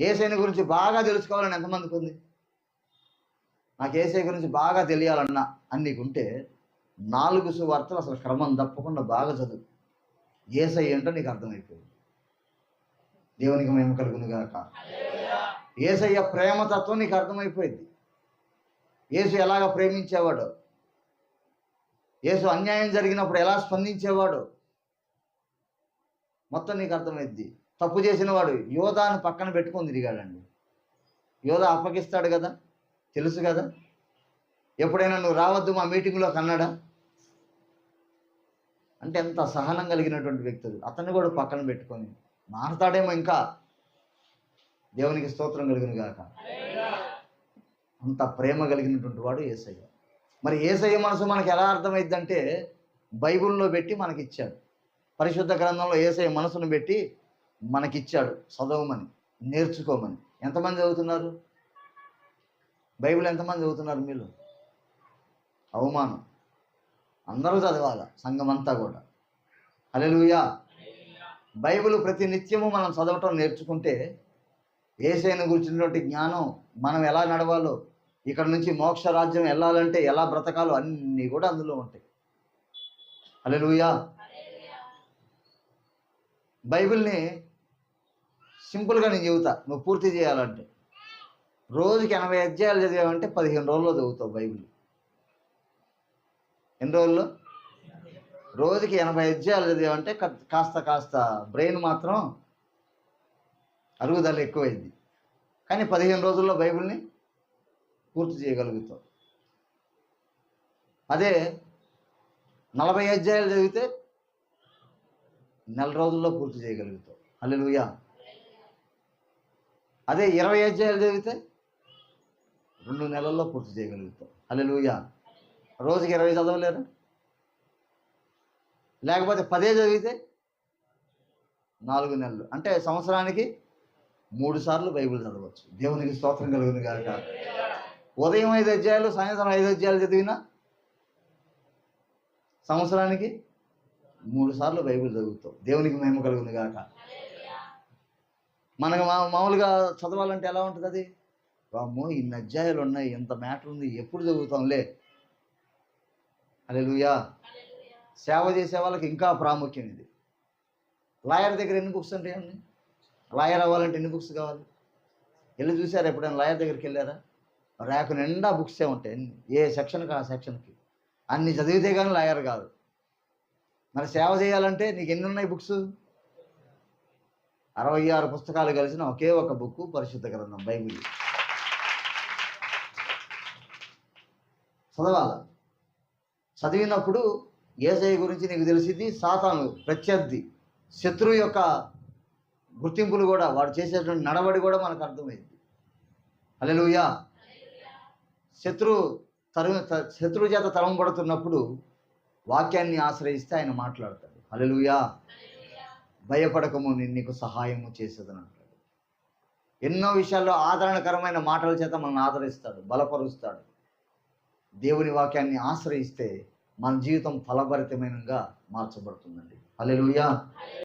ఏసైని గురించి బాగా తెలుసుకోవాలని ఎంతమందికి ఉంది? నాకు ఏసై గురించి బాగా తెలియాలన్నా అని నీకుంటే నాలుగు సువార్తలు అసలు క్రమం తప్పకుండా బాగా చదువు. ఏసై ఏంటో నీకు అర్థమైపోయింది. దేవునికి మేము కలుగును గాక. ఏసయ్య ప్రేమతత్వం నీకు అర్థమైపోయింది. యేసు ఎలాగ ప్రేమించేవాడు? యేసు అన్యాయం జరిగినప్పుడు ఎలా స్పందించేవాడు? మొత్తం నీకు అర్థమైద్ది. తప్పు చేసిన వాడు యోధాను పక్కన పెట్టుకొని తిరిగాడండి. యోధ అప్పగిస్తాడు కదా? తెలుసు కదా? ఎప్పుడైనా నువ్వు రావద్దు మా మీటింగ్లో కన్నాడా? అంటే ఎంత సహనం కలిగినటువంటి వ్యక్తులు అతన్ని కూడా పక్కన పెట్టుకొని మారతాడేమో ఇంకా. దేవునికి స్తోత్రం కలిగిన గాక. అంత ప్రేమ కలిగినటువంటి వాడు ఏసయ్య. మరి ఏసయ్య మనసు మనకి ఎలా అర్థమైందంటే బైబిల్లో పెట్టి మనకి ఇచ్చాడు పరిశుద్ధ గ్రంథంలో ఏసయ్య మనసును పెట్టి మనకిచ్చాడు. చదవమని నేర్చుకోమని. ఎంతమంది చదువుతున్నారు? బైబిల్ ఎంతమంది చదువుతున్నారు మీరు అవమానం. అందరూ చదవాలి సంఘం అంతా కూడా. హల్లెలూయా. బైబిల్ ప్రతి నిత్యము మనం చదవటం నేర్చుకుంటే ఏసైన గురించినటువంటి జ్ఞానం మనం ఎలా నడవాలో ఇక్కడ నుంచి మోక్ష రాజ్యం వెళ్ళాలంటే ఎలా బ్రతకాలో అన్నీ కూడా అందులో ఉంటాయి. హల్లెలూయా. బైబిల్ని సింపుల్గా నేను చెబుతా నువ్వు పూర్తి చేయాలంటే. రోజుకి ఎనభై అధ్యాయాలు చదివామంటే పదిహేను రోజుల్లో చదువుతావు బైబిల్. ఎన్ని రోజుల్లో? రోజుకి ఎనభై అధ్యాయాలు చదివామంటే కాస్త కాస్త బ్రెయిన్ మాత్రం అరుగుదల ఎక్కువైంది. కానీ పదిహేను రోజుల్లో బైబిల్ని పూర్తి చేయగలుగుతావు. అదే నలభై అధ్యాయాలు చదివితే నెల రోజుల్లో పూర్తి చేయగలుగుతావు. అల్లెలుయా అదే ఇరవై అధ్యాయాలు చదివితే రెండు నెలల్లో పూర్తి చేయగలుగుతాం. హల్లెలూయా. రోజుకి ఇరవై చదవలేరు? లేకపోతే పదే చదివితే నాలుగు నెలలు. అంటే సంవత్సరానికి మూడు సార్లు బైబిల్ చదవచ్చు. దేవునికి స్తోత్రం కలుగుతుంది కనుక ఉదయం ఐదు అధ్యాయాలు సాయంత్రం ఐదు అధ్యాయాలు చదివినా సంవత్సరానికి మూడు సార్లు బైబిల్ చదువుతావు దేవునికి మేము కలుగుంది కాక మనకు మా మామూలుగా చదవాలంటే ఎలా ఉంటుంది అది వామ్మో ఇన్ని అధ్యాయాలు ఉన్నాయి ఎంత మ్యాటర్ ఉంది ఎప్పుడు చదువుతాంలే? అలెలుయా సేవ చేసే వాళ్ళకి ఇంకా ప్రాముఖ్యం ఇది. లాయర్ దగ్గర ఎన్ని బుక్స్ ఉంటాయండి లాయర్ అవ్వాలంటే ఎన్ని బుక్స్ కావాలి? వెళ్ళి చూసారా ఎప్పుడైనా లాయర్ దగ్గరికి వెళ్ళారా? ర్యాకు నిండా బుక్సే ఉంటాయి ఏ సెక్షన్కి ఆ సెక్షన్కి. అన్ని చదివితే కానీ లాయర్ కాదు. మరి సేవ చేయాలంటే నీకు ఎన్ని ఉన్నాయి బుక్స్? అరవై ఆరు పుస్తకాలు కలిసిన ఒకే ఒక బుక్ పరిశుద్ధ గ్రంథం బైబిల్. చదవాల. చదివినప్పుడు ఏసఐ గురించి నీకు తెలిసింది సాతాను ప్రత్యర్థి శత్రువు యొక్క గుర్తింపులు కూడా వాడు చేసేటువంటి నడవడి కూడా మనకు అర్థమైంది. అలెలుయా శత్రు తరు త- శత్రువు చేత తరంపడుతున్నప్పుడు వాక్యాన్ని ఆశ్రయిస్తే ఆయన మాట్లాడతాడు. అలెలుయా భయపడకము నేను నీకు సహాయము చేసేదని అంటాడు. ఎన్నో విషయాల్లో ఆదరణకరమైన మాటల చేత మనల్ని ఆదరిస్తాడు బలపరుస్తాడు. దేవుని వాక్యాన్ని ఆశ్రయిస్తే మన జీవితం ఫలభరితమైనగా మార్చబడుతుందండి. హల్లెలూయా.